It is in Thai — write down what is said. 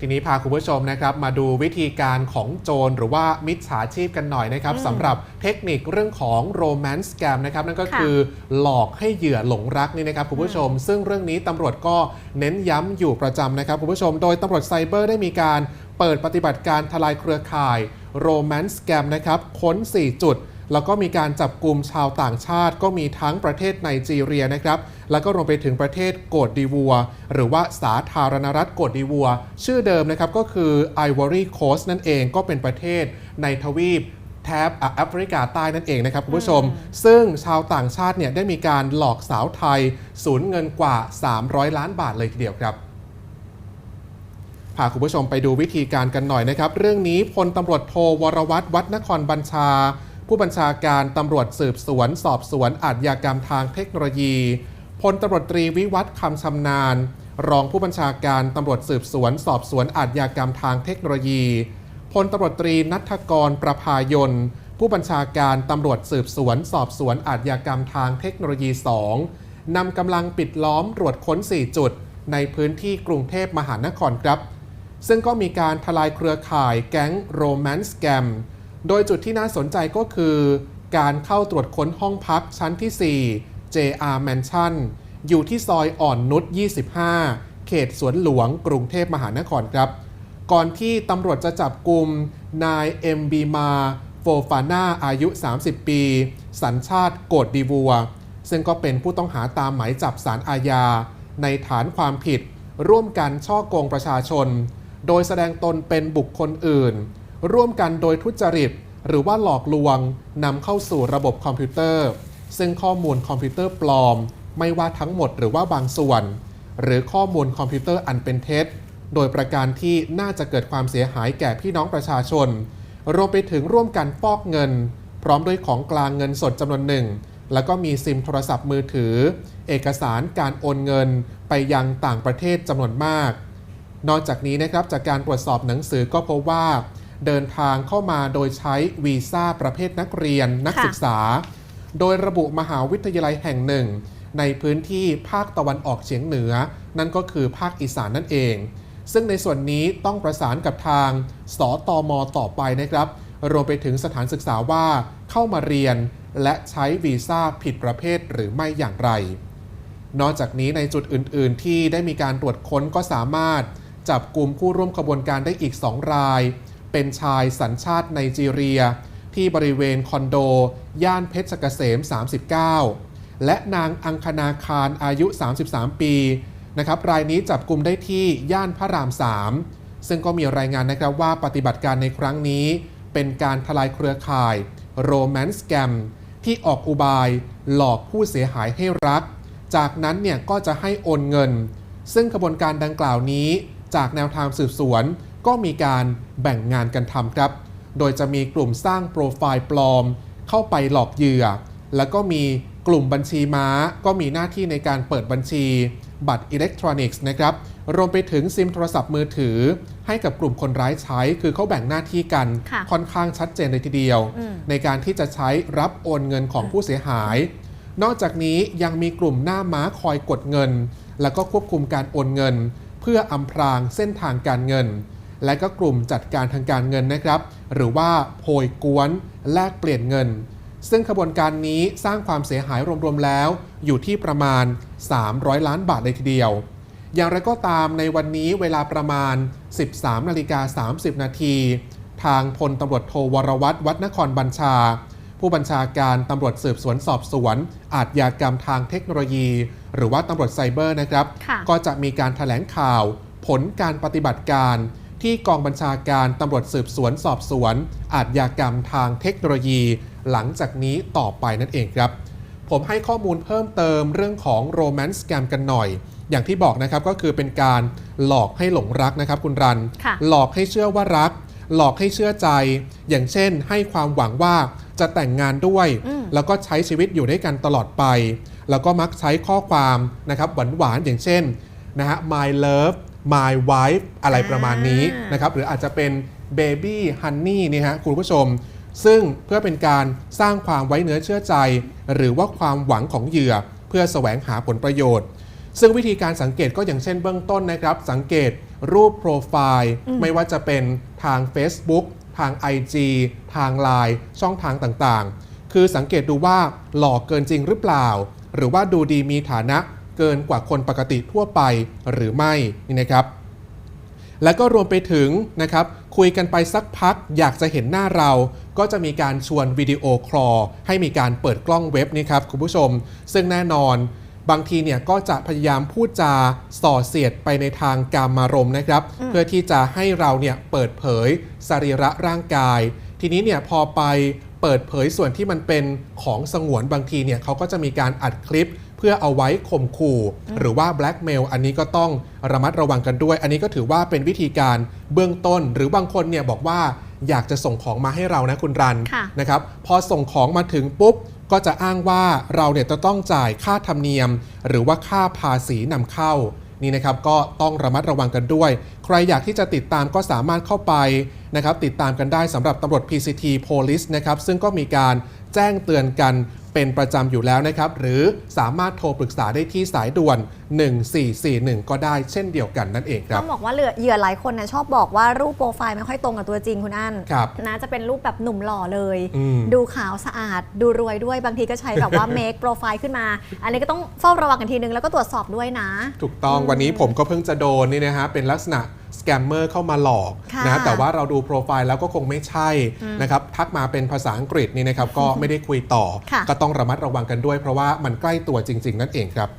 ทีนี้พาคุณผู้ชมนะครับมาดูวิธีการของโจรหรือว่ามิจฉาชีพกันหน่อยนะครับอืมสำหรับเทคนิคเรื่องของโรแมนต์สแกมนะครับนั่นก็ค่ะคือหลอกให้เหยื่อหลงรักนี่นะครับคุณผู้ชม ซึ่งเรื่องนี้ตำรวจก็เน้นย้ำอยู่ประจำนะครับคุณผู้ชม โดยตำรวจไซเบอร์ได้มีการเปิดปฏิบัติการทลายเครือข่ายโรแมนต์สแกมนะครับค้น 4 จุด แล้วก็มีการจับกลุ่มชาวต่างชาติ ก็มีทั้งประเทศไนจีเรียนะครับ แล้วก็รวมไปถึงประเทศโกดดีวัว หรือว่าสาธารณรัฐโกดดีวัว ชื่อเดิมนะครับก็คือ Ivory Coast นั่นเองก็เป็นประเทศในทวีปแถบอะแอฟริกาใต้นั่นเองนะครับคุณผู้ชม ซึ่งชาวต่างชาติเนี่ยได้มีการหลอกสาวไทยสูญเงินกว่า 300 ล้านบาทเลยทีเดียวครับพาคุณผู้ชมไปดูวิธีการกันหน่อยนะครับ เรื่องนี้พลตำรวจโทวรวัตรวัดนครบัญชา ผู้บัญชาการตำรวจสืบสวน สอบสวนอาชญากรรมทางเทคโนโลยีพลตำรวจตรีวิวัฒน์คำชำนาญ รองผู้บัญชาการตำรวจสืบสวน สอบสวนอาชญากรรมทางเทคโนโลยีพลตำรวจตรีนัทกรประภายนผู้บัญชาการตำรวจสืบสวน สอบสวนอาชญากรรมทางเทคโนโลยี 2 นำกำลังปิดล้อมตรวจค้น 4 จุด ในพื้นที่กรุงเทพมหานครครับ ซึ่งก็มีการทลายเครือข่ายแก๊งโรแมนต์แกม โดยจุดที่น่าสนใจก็คือการเข้าตรวจค้นห้องพักชั้นที่ 4 JR Mansion อยู่ที่ซอยอ่อนนุช 25 เขตสวนหลวงกรุงเทพมหานครครับ ก่อนที่ตำรวจจะจับกลุ่มนายเอ็มบีมาโฟฟาน่าอายุ 30 ปี สัญชาติโกดดีวัว ซึ่งก็เป็นผู้ต้องหาตามหมายจับสารอาญา ในฐานความผิด ร่วมกันช่อโกงประชาชน โดยแสดงตนเป็นบุคคลอื่น ร่วมกันโดยทุจริต หรือว่าหลอกลวงนำเข้าสู่ระบบคอมพิวเตอร์ ซึ่งข้อมูลคอมพิวเตอร์ปลอม ไม่ว่าทั้งหมดหรือว่าบางส่วน หรือข้อมูลคอมพิวเตอร์อันเป็นเท็จ โดยประการที่น่าจะเกิดความเสียหายแก่พี่น้องประชาชน รวมไปถึงร่วมกันฟอกเงิน พร้อมด้วยของกลางเงินสดจำนวนหนึ่ง แล้วก็มีซิมโทรศัพท์มือถือ เอกสารการโอนเงินไปยังต่างประเทศจำนวนมาก นอกจากนี้นะครับจากการตรวจสอบหนังสือก็พบว่า เดินทางเข้ามาโดยใช้วีซ่าประเภทนักเรียนนักค่ะศึกษา โดยระบุมหาวิทยาลัยแห่งหนึ่ง ในพื้นที่ภาคตะวันออกเฉียงเหนือ นั่นก็คือภาคอีสานนั่นเอง ซึ่งในส่วนนี้ต้องประสานกับทางสตมต่อไปนะครับ รวมไปถึงสถานศึกษาว่าเข้ามาเรียนและใช้วีซ่าผิดประเภทหรือไม่อย่างไร นอกจากนี้ในจุดอื่น ๆ ที่ได้มีการตรวจค้นก็สามารถจับกลุ่มผู้ร่วมขบวนการได้อีก 2 ราย เป็นชายสัญชาติไนจีเรีย ที่บริเวณคอนโด ย่านเพชรเกษม 39 และนางอังคณาคารอายุ 33 ปีนะครับรายนี้จับกลุ่มได้ที่ย่านพระราม 3 ซึ่งก็มีรายงานนะครับว่าปฏิบัติการในครั้งนี้ เป็นการทลายเครือข่ายโรแมนต์แกมที่ออกอุบายหลอกผู้เสียหายให้รัก จากนั้นเนี่ยก็จะให้โอนเงิน ซึ่งขบวนการดังกล่าวนี้ จากแนวทางสืบสวน ก็มีการแบ่งงานกันทำครับ โดยจะมีกลุ่มสร้างโปรไฟล์ปลอม เข้าไปหลอกเหยื่อ แล้วก็มีกลุ่มบัญชีม้า ก็มีหน้าที่ในการเปิดบัญชี บัตรอิเล็กทรอนิกส์นะครับ รวมไปถึงซิมโทรศัพท์มือถือ ให้กับกลุ่มคนร้ายใช้ คือเขาแบ่งหน้าที่กันค่ะค่อนข้างชัดเจนเลยทีเดียวอืมในการที่จะใช้รับโอนเงินของผู้เสียหาย นอกจากนี้ยังมีกลุ่มหน้าม้าคอยกดเงิน แล้วก็ควบคุมการโอนเงิน เพื่ออำพรางเส้นทางการเงิน และก็กลุ่มจัดการทางการเงินนะครับ หรือว่าโพยกวนแลกเปลี่ยนเงิน ซึ่งขบวนการนี้สร้างความเสียหายรวมๆแล้ว อยู่ที่ประมาณ 300 ล้านบาทเลยทีเดียว อย่างไรก็ตามในวันนี้เวลาประมาณ 13นาฬิกา30 นาทีทางพลตำรวจโทวรวัตรวัดนครบัญชา ผู้บัญชาการตำรวจสืบสวนสอบสวน อาชญากรรมทางเทคโนโลยี หรือว่าตำรวจไซเบอร์นะครับค่ะก็จะมีการถแถลงข่าว ผลการปฏิบัติการ ที่กองบัญชาการตำรวจสืบสวนสอบสวน อาชญากรรมทางเทคโนโลยี หลังจากนี้ต่อไปนั่นเองครับ ผมให้ข้อมูลเพิ่มเติมเรื่องของโรแมนต์สแกมกันหน่อย อย่างที่บอกนะครับก็คือเป็นการหลอกให้หลงรักนะครับคุณรันค่ะหลอกให้เชื่อว่ารัก หลอกให้เชื่อใจ อย่างเช่น ให้ความหวังว่าจะแต่งงานด้วยอืมแล้วก็ใช้ชีวิตอยู่ด้วยกันตลอดไป แล้วก็มักใช้ข้อความนะครับหวานๆอย่างเช่นนะฮะ my love my wife อะไรประมาณนี้อ่านนะครับหรืออาจจะเป็น baby honey นี่ฮะคุณผู้ชม ซึ่งเพื่อเป็นการสร้างความไว้เนื้อเชื่อใจ หรือว่าความหวังของเหยื่อ เพื่อแสวงหาผลประโยชน์ ซึ่งวิธีการสังเกตก็อย่างเช่นเบื้องต้นนะครับ สังเกตรูปโปรไฟล์ไม่ว่าจะเป็นทาง Facebook ทาง IG ทาง Line ช่องทางต่างๆ คือสังเกตดูว่าหลอกเกินจริงหรือเปล่า หรือว่าดูดีมีฐานะ เกินกว่าคนปกติทั่วไปหรือไม่นี่นะครับ แล้วก็รวมไปถึงนะครับ คุยกันไปสักพักอยากจะเห็นหน้าเรา ก็จะมีการชวนวิดีโอคอลให้มีการเปิดกล้องเว็บนี่ครับคุณผู้ชม ซึ่งแน่นอนบางทีเนี่ยก็จะพยายามพูดจาส่อเสียดไปในทางกามารมณ์นะครับ เพื่อที่จะให้เราเนี่ยเปิดเผยสรีระร่างกาย ทีนี้เนี่ยพอไปเปิดเผยส่วนที่มันเป็นของสงวนบางทีเนี่ยเขาก็จะมีการอัดคลิป เพื่อเอาไว้ข่มขู่หรือว่าแบล็กเมลอันนี้ก็ต้องระมัดระวังกันด้วย อันนี้ก็ถือว่าเป็นวิธีการเบื้องต้น หรือบางคนเนี่ยบอกว่าอยากจะส่งของมาให้เรานะคุณรันค่ะนะครับพอส่งของมาถึงปุ๊บก็จะอ้างว่าเราเนี่ยจะต้องจ่ายค่าธรรมเนียม หรือว่าค่าภาษีนำเข้านี่นะครับก็ต้องระมัดระวังกันด้วย ใครอยากที่จะติดตามก็สามารถเข้าไปนะครับติดตามกันได้สำหรับตำรวจ PCT Police นะครับซึ่งก็มีการแจ้งเตือนกัน เป็นประจำอยู่แล้วนะครับ หรือสามารถโทรปรึกษาได้ที่สายด่วน 1441 ก็ได้เช่นเดียวกันนั่นเองครับ ต้องบอกว่าเหลือเหยื่อหลายคนนะชอบบอกว่ารูปโปรไฟล์ไม่ค่อยตรงกับตัวจริงคุณอั้นครับนะจะเป็นรูปแบบหนุ่มหล่อเลย อืม ดูขาวสะอาด ดูรวยด้วยบางทีก็ใช้แบบว่า เมคโปรไฟล์ขึ้นมา อันนี้ก็ต้องเฝ้าระวังกันทีนึงแล้วก็ตรวจสอบด้วยนะ ถูกต้องวันนี้ผมก็เพิ่งจะโดนนี่นะฮะเป็นลักษณะสแกมเมอร์เข้ามาหลอกค่ะนะแต่ว่าเราดูโปรไฟล์แล้วก็คงไม่ใช่นะครับทักมาเป็นภาษาอังกฤษนี่นะครับก็ไม่ได้คุยต่อค่ะก็ต้องระมัดระวังกันด้วยเพราะว่ามันใกล้ตัวจริง ๆ นั่นเองครับ